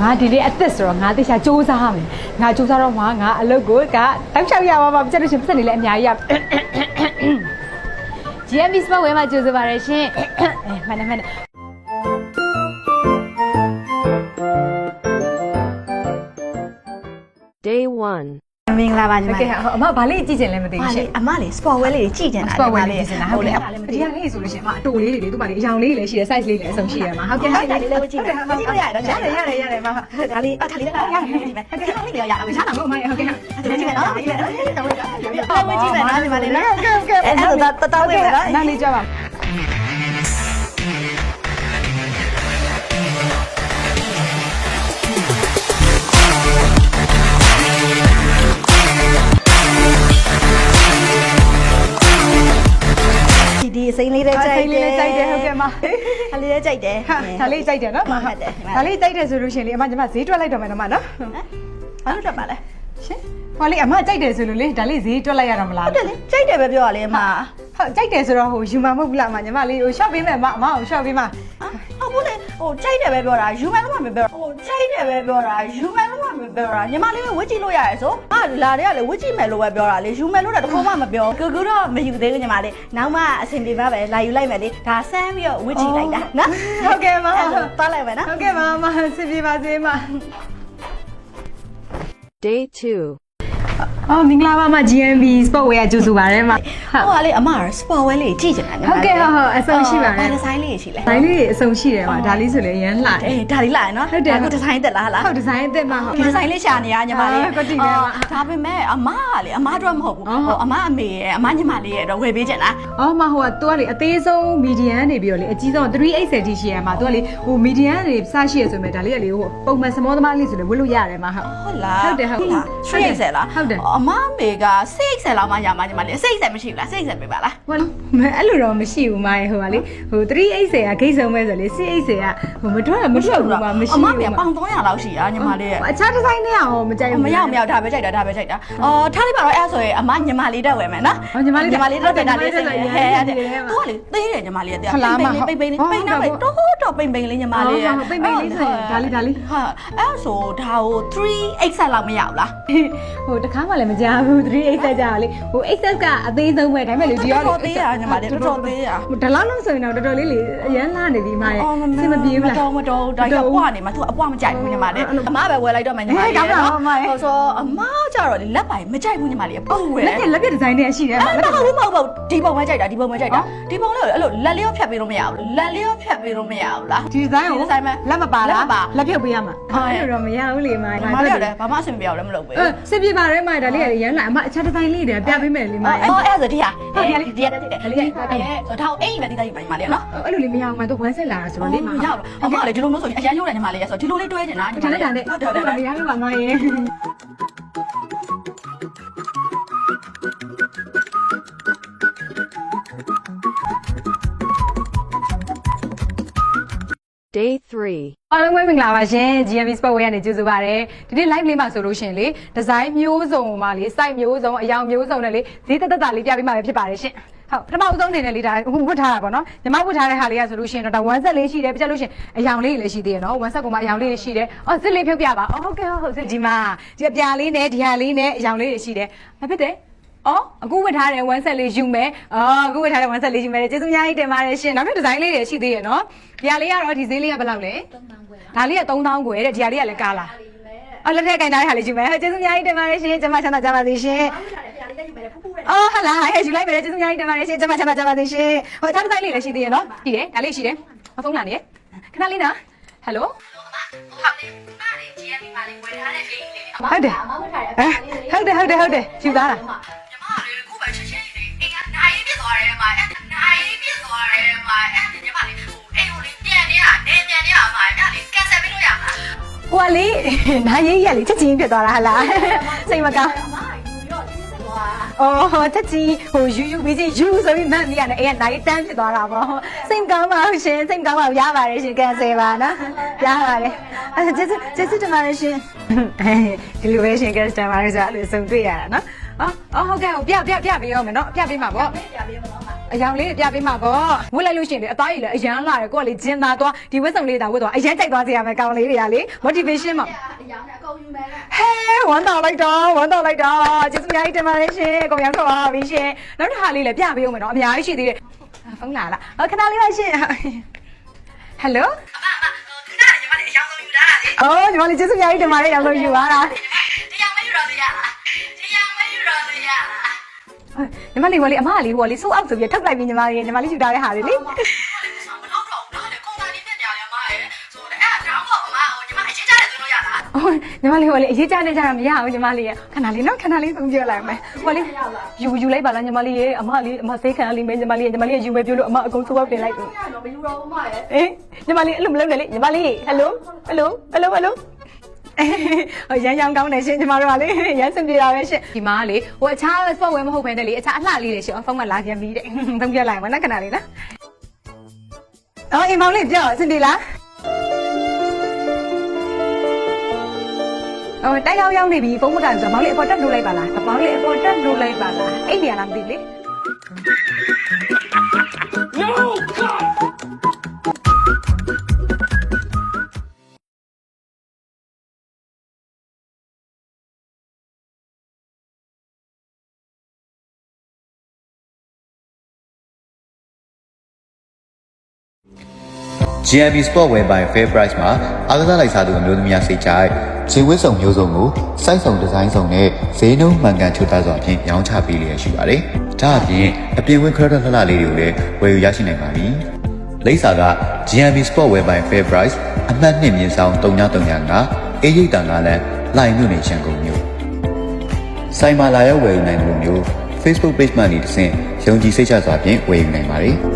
ငါဒီနေ့အသက်ဆိုတော့ငါတေချာစူးစမ်းရမယ်ငါစူးစမ်းတော့မှငါအလုပ်ကိုကတောက်လျှောက်ရပါမှာပြတ်လို့ရှရင်ပတ်စံနေလည်းအများကြီးရ GMB Sport ဝဲမှာကြိုဆိုပါရရှင်အဲမှန်တယ်မှန်တယ် Day 1. မင်္ဂလာပါညီမကဲအမဘာလေးကြည့်ချင်လဲမသိဟာဘူးရှလေင်အမလေး sport wear လေးကြီးကြည့်နေတာစပတ်ဝဲလေးကြည့်ချင်တာဟုတ်လေဒီဟာလေးဆိုလို့ရှရင်အမအတူလေးတွေလေသူမလေးအရောင်လေးတွေလည်းရှိတယ် size လေးလည်းအစုံရှိတယ်မှာဟုတ်ကဲ့ဟုတ်တယ်လေးလေးကြည့်တယ်ကြည့်လို့ရတယ်နော်ရတယ်ရတယ်ရတယ်မမဒါလေးအခါလေးလည်းရတယ်ဒီမဲ့ဟုတ်ကဲ့ဟုတ်ကဲ့ရအောင်ရတာဟုတ်မဟုတ်ကဲ့ကြည့်မယ်နော်ကြည့်မယ်နော်ကြည့်မယ်နော်ကြည့်မယ်နော်ညီမလေးနော်ကဲကဲအဲ့ဒါတော့တော်တော်ဝေးမယ်နော်နားလေးကြပါ ဒီဒီစိမ့်လေးလေးကြိုက်တယ်စိမ့်လေးလေးကြိုက်တယ်ဟုတ်ကဲ့မဟာလေးလေးကြိုက်တယ်ဟာဒါလေးကြိုက်တယ်နော်မှတ်တယ်ဒါလေးကြိုက်တယ်ဆိုလို့ရှရင်လေအမညီမဈေးတွက်လိုက်တော့မယ်နော်မနော်ဘာလို့ထွက်ပါလဲရှင်ဟောလေအမကြိုက်တယ်ဆိုလို့လေဒါလေးဈေးတွက်လိုက်ရတော့မလားဟုတ်တယ်လေကြိုက်တယ်ပဲပြောရလေအမဟုတ်ကြိုက်တယ်ဆိုတော့ဟိုယူမှာမဟုတ်ဘူးလားအမညီမလေးဟို shop ပေးမယ်အမအမကို shop ပေးမှာ ဟုတ်ဘူးလေဟိုကြိုက်တယ်ပဲပြောတာယူမယ်လို့မှမပြောဟိုကြိုက်တယ်ပဲပြောတာယူမယ်လို့မှမပြောတာညီမလေးဝစ်ကြည့်လို့ရတယ်ဆိုအာလာတဲ့ကလေဝစ်ကြည့်မယ်လို့ပဲပြောတာလေယူမယ်လို့တော့တခုမှမပြောကူကူတော့မယူသေးဘူးညီမလေးနောက်မှအဆင်ပြေပါပဲလာယူလိုက်မယ်လေဒါဆန်းပြီးတော့ဝစ်ကြည့်လိုက်တာနော်ဟုတ်ကဲ့မအဲ့ဒါသွားလိုက်မယ်နော်ဟုတ်ကဲ့ပါအမဆင်ပြေပါစေမ Day 2. အော်မင်္ဂလာပါအမ GMB sport wear ကြိုဆိုပါရစေမဟုတ်ဟိုကလေအမက sport wear လေးကြည့်ချင်တာညီမဟုတ်ကဲ့ဟုတ်ဟုတ်အဆုံးရှိပါတယ်ဘာဒီဇိုင်းလေးရှိလဲဒိုင်းလေးတွေအစုံရှိတယ်ပါဒါလေးဆိုလည်းအရန်လှတယ် အေးဒါလေးလာရနော်ဟုတ်တယ် အခုဒီဇိုင်းတက်လာဟလားဟုတ်ဒီဇိုင်းအစ်စ်မဟုတ်ဒီဒီဇိုင်းလေးရှာနေရညီမလေးအာကွက်တီနဲ့ပါဒါပေမဲ့အမကလေအမတို့မဟုတ်ဘူးအော်ဟိုအမအမေရဲ့အမညီမလေးရဲ့တော့ဝယ်ပေးချင်တာ အော်မဟိုကသူကလေအသေးဆုံး medium နေပြီးတော့လေအကြီးဆုံး380 T ရှိရမှာသူကလေဟို medium တွေစရှိရဆိုမဲ့ဒါလေးကလေဟိုပုံမှန်စမောသမားလေးဆိုလေဝတ်လို့ရတယ်မှာဟုတ် ဟုတ်လားဟုတ်တယ်ဟုတ်လား 3XL လားဟုတ်တယ်အမအမေက 6XL လောက်မှရမှာညီမလေး 6XL မရှိဘူးလား 6XL ပေးပါလားဟိုမအဲ့လိုတော့မရှိဘူးမရဲ့ဟိုကလေဟို380ကဂိတ်ဆုံးပဲဆိုလေ680ကဟိုမထွက်မထွက်ဘူးမမရှိအမဘူးအမေကပေါင်300လောက်ရှိရညီမလေးရဲ့အခြားဒီဇိုင်းတွေကဟောမကြိုက်ဘူးမရမရဒါပဲကြိုက်တာဒါပဲကြိုက်တာအော်ထားလိုက်ပါတော့အဲ့ဆိုရင်အမညီမလေးတက်ဝယ်မယ်နော်ဟောညီမလေးညီမလေးတက်တယ်ဒါလေးတက်စိတ်တယ်ဟဲ့ရတဲ့တယ်သူကလေသေးတယ်ညီမလေးရဲ့ဖလားမပိန်ပိန်လေးပိန်လေးပိန်တော့တော့တော့ပိန်ပိန်လေးညီမလေးရဲ့ဟုတ်ပိန်ပိန်လေးဆိုရင်ဒါလေးဒါလေးဟာအဲ့ဆိုဒါကို 3XL လောက်မရဘူးလားဟိုတခါမှလည်းမကြားဘူး380ကြာလေဟို XS ကအသေးဆုံးပဲဒါပေမဲ့လေဒီရောတော်တော်သေးရညီမလေးတော်တော်သေးရဒါလောက်လို့ဆိုရင်တော့တော်တော်လေးလေအရန်လာနေပြီမရဲ့စင်မပြေဘူးလားတော်မတော်ဒါကြီးအပွားနေမှာသူအပွားမကြိုက်ဘူးညီမလေးအမပဲဝယ်လိုက်တော့မယ်ညီမလေးဟဲ့ကောင်းတာပါအမရဲ့ဟိုဆိုအမကြတော့လေလက်ပိုင်မကြိုက်ဘူးညီမလေးပုံဝယ်လက်ပြလက်ပြဒီဇိုင်းတွေရှိတယ်အဲ့တော့ဘူးမဟုတ်ဘူးဒီပုံပဲကြိုက်တာဒီပုံပဲကြိုက်တာဒီပုံလေးကိုအဲ့လိုလက်လျော့ဖြတ်ပေးလို့မရဘူးလက်လျော့ဖြတ်ပေးလို့မရဘူးလားဒီဇိုင်းကိုဒီဇိုင်းပဲလက်မပါလက်လားမပါလက်ပြုတ်ပေးရမှာဟုတ်ရဲ့အဲ့လိုတော့မရဘူးလေမညီမလေးကလည်းဘာမှအဆင်မပြေအောင်လည်းမလုပ်ဘူးအဲစစ်ပြပါရဲမဒါလေးကရန်လာအမအခြားဒီဇိုင်းလေးတွေပြပေးမယ်လေမရဲ့အော်အဲ့ဒါဆိုဒီဟာဟုတ်တယ်လေဒီဟာတက်တယ်ဒီဟာအဲ့ဆိုတော့အိမ်ပဲဒီတိုင်းပါညီမလေးနော်အဲ့လိုလေးမရအောင်မတော့ဝမ်းဆက်လာတာဆိုတော့လေမမရဘူးအမကလည်းဒီလိုမျိုးဆိုရင်အရန်ရုံးတယ်ညီမလေးဆိုဒီလိုလေးတွဲနေတာညီမဒါလေးနဲ့ဒါနဲ့ဟုတ်တယ်ဟုတ်တယ်မရဘူးပါမရဲ့ Day 3. အားလုံးပဲမင်္ဂလာပါရှင် GMB Sport Wear ကနေကြိုဆိုပါရစေဒီနေ့ live လေးမှာဆိုလို့ရှင်လေဒီဇိုင်းမျိုးစုံမှာလေ site မျိုးစုံအယောင်မျိုးစုံနဲ့လေဈေးတက်တက်တာလေးပြပေးမှာပဲဖြစ်ပါတယ်ရှင်ဟုတ်ပထမဦးဆုံးအနေနဲ့လေဒါဟိုဝတ်ထားတာပေါ့နော်ညီမဝတ်ထားတဲ့ဟာလေးကဆိုလို့ရှင်တော့ဒါ1 set လေးရှိတယ်ပြချက်လို့ရှင်အယောင်လေးတွေလည်းရှိသေးတယ်နော်1 set ကမှအယောင်လေးတွေရှိတယ်အော်စစ်လေးဖြုတ်ပြပါအော်ဟုတ်ကဲ့ဟုတ်ဟုတ်စစ်ဒီမှာဒီအပြာလေးနဲ့ဒီဟာလေးနဲ့အယောင်လေးတွေရှိတယ်ဘာဖြစ်တယ် အော်အခုဝတ်ထားတဲ့1 set လေးယူမယ်အော်အခုဝတ်ထားတဲ့1 set လေးယူမယ်ကျေးဇူးအများကြီးတင်ပါတယ်ရှင်နောက်ထပ်ဒီဇိုင်းလေးတွေရှိသေးရနော်ဒီဟာလေးကတော့ဒီဈေးလေးကဘယ်လောက်လဲဒါလေးက3000ကျွဲတဲ့ဒီဟာလေးကလည်းကားလားအော်လက်ထက်ကင်ထားတဲ့ဟာလေးယူမယ်ကျေးဇူးအများကြီးတင်ပါတယ်ရှင်ကျမချမ်းသာကြပါစေရှင်အော်ဟာလာဟဲ့ယူလိုက်မယ်ကျေးဇူးအများကြီးတင်ပါတယ်ရှင်ကျမချမ်းသာကြပါစေရှင်ဟိုထားတဲ့ဇိုင်းလေးလည်းရှိသေးရနော်ရှိတယ်ဒါလေးရှိတယ်မဖုန်းလာနေခဏလေးနော်ဟယ်လိုဟုတ်တယ်အဲဟုတ်တယ်ဟုတ်တယ်ဟုတ်တယ်ယူသားလားညီမလေး စ်သွားတယ်မှာနိုင်ပြစ်သွားတယ်မှာအဲ့ညီမလေးဟိုအိမ်ကိုလေးပြန်နေတာနေပြန်နေတာမှာအဲ့လေးကန်ဆယ်ပေးလို့ရမှာဟိုကလေနားရေးရလေချက်ချင်းဖြစ်သွားတာဟလားစိတ်မကောင်းအမယူရောချင်းစစ်သွားအော်ချက်ချင်းဟိုယူယူပြီးချင်းယူဆိုပြီးမှတ်မိရတယ်အဲ့ကနားရေးတန်းဖြစ်သွားတာပေါ့စိတ်မကောင်းပါဘူးရှင်စိတ်မကောင်းပါဘူးရပါတယ်ရှင်ကန်ဆယ်ပါနော်ရပါတယ်အဲ့ကျေးဇူးကျေးဇူးတင်ပါတယ်ရှင်အဲဒီလိုပဲရှင်ကစတမာတွေဆိုအဲ့လိုစုံတွေ့ရတာနော် အော်အော်ဟုတ်ကဲ့ဟုတ်ပြပြပြပေးအောင်မယ်နော်ပြပေးမှာပေါ့ပြပေးမလို့မှာအယောင်လေးပြပေးမှာပေါ့ဝတ်လိုက်လို့ရှိရင်လေအသားရည်လည်းအရန်လာတယ်ကိုကလေဂျင်သာသွားဒီဝတ်စုံလေးတာဝတ်သွားအရန်ကြိုက်သွားစေရမယ်ကောင်းလေးတွေကလေ motivation မှာအရောင်နဲ့အကုန်ယူမယ်လေဟဲဝမ်းတော်လိုက်တော့ဝမ်းတော်လိုက်တော့ကျေးဇူးအများကြီးတင်ပါတယ်ရှင်ကိုရောင်းတော့ပါပြီရှင်နောက်တစ်ခါလေးလည်းပြပေးဦးမယ်နော်အများကြီးရှိသေးတယ်အာဖုန်းလာလားဟောခဏလေးပါရှင်ဟယ်လိုအမအမဟိုခဏညီမလေးအယောင်ဆုံးယူတာလေအော်ညီမလေးကျေးဇူးအများကြီးတင်ပါတယ်ရောင်းလို့ယူပါတာ ညီမလေးဝလေးအမကလေးဟိုကလေးစိုးအောက်ဆိုပြီးထုတ်လိုက်ပြီးညီမလေးညီမလေးယူထားတဲ့ဟာလေးလေမလို့တော့တော့လေကုန်တာလေးတက်ကြရမှာရဲ့ဆိုတော့အဲ့ဒါတော့အမဟိုညီမအချင်းကြတယ်သွင်းလို့ရလားအော်ညီမလေးဟိုကလေးအရေးကြနေကြတာမရဘူးညီမလေးခဏလေးနော်ခဏလေးဖုန်းပြလိုက်မယ်ဟိုကလေးယူယူလိုက်ပါလားညီမလေးရေအမလေးအမသေးခံလေးမယ်ညီမလေးညီမလေးယူမယ်ပြောလို့အမအကုန်စိုးအောက်တင်လိုက်ပြီအဲ့တော့မယူတော့ဘူးမရဲ့အေးညီမလေးအဲ့လိုမလုပ်နဲ့လေညီမလေးဟယ်လိုဟယ်လိုဟယ်လိုဟယ်လိုအေး ရန်ရောင်ကောင်းတယ်ရှင်ညီမတို့ကလေရန်စင်ပြေတာပဲရှင်ဒီမှာကလေဟိုအခြား sport ဝယ်မဟုတ်ဘဲနဲ့လေအခြားအလှလေးတွေရှင်ဖုန်းကလာပြန်ပြီးတဲ့သုံးပြလိုက်မနော်ခဏလေးနော်အော်အိမ်မောင်လေးပြောစင်ပြေလားအော်တိုက်ရောက်ရောက်နေပြီဖုန်းမကန်ဆိုမောင်လေးအပေါ်တက်လို့လိုက်ပါလားမောင်လေးအပေါ်တက်လို့လိုက်ပါလားအဲ့နေရာလားမသိလေ GMB Sport ဝယ်ပိုင် Fair Price မှာအားကစားလိုက်စားသူအမျိုးသမီးများစိတ်ကြိုက်ဈေးဝတ်ဆောင်မျိုးစုံကိုစိုက်ဆောင်ဒီဇိုင်းဆောင်နဲ့ဈေးနှုန်းမှန်ကန်ထူသားစွာဖြင့်ရောင်းချပေးလျက်ရှိပါတယ်။ဒါအပြင်အပြင်ဝင် credit လှလှလေးတွေကိုလည်းဝယ်ယူရရှိနိုင်ပါပြီ။လိပ်စာက GMB Sport ဝယ်ပိုင် Fair Price အမှတ်2မြင်းဆောင်3939အေးရိတ်တန်ကားလန်လိုင်မြို့နယ်ရှန်ကုန်မြို့ဆိုင်မာလာရောက်ဝယ်ယူနိုင်မှုမျိုး Facebook page မှနေတဆင့်ယုံကြည်စိတ်ချစွာဖြင့်ဝယ်ယူနိုင်ပါတယ်။